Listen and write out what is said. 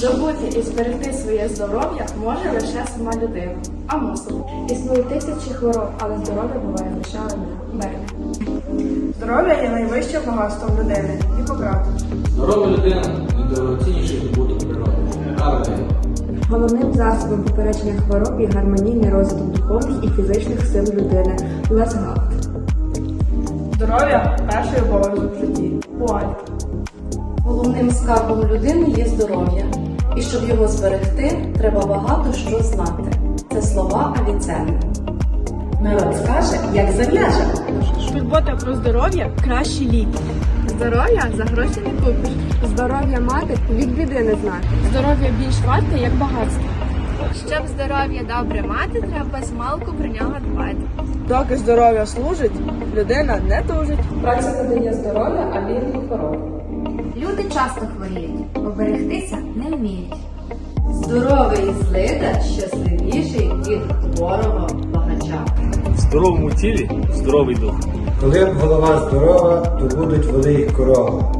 Забути і зберегти своє здоров'я може лише сама людина, а мусимо. Існує тисячі хвороб, але здоров'я буває лише одне. Здоров'я є найвищим багатством людини. і Гіппократ. Здорова людина найдорогоцінніший здобуток природи. Головним засобом попередження хвороб є гармонійний розвиток духовних і фізичних сил людини. Лес Гаут. Здоров'я перший обов'язок в житті. Пуаль. Головним скарбом людини є здоров'я, і щоб його зберегти, треба багато що знати. Це слова Авіценни. Народ скаже, як зав'яже. Турбота про здоров'я кращі ліки. Здоров'я за гроші не купиш. Здоров'я мати від біди не знати. Здоров'я більш варте, як багатство. Щоб здоров'я добре мати, треба змалку про нього дбати. Доки здоров'я служить, людина не тужить. Праця додає здоров'я, а вірні хвороби. Люди часто хворіють, оберегтися не вміють. Здоровий злида щасливіший від хворого багача. В здоровому тілі здоровий дух. Коли б голова здорова, то будуть воли й корова.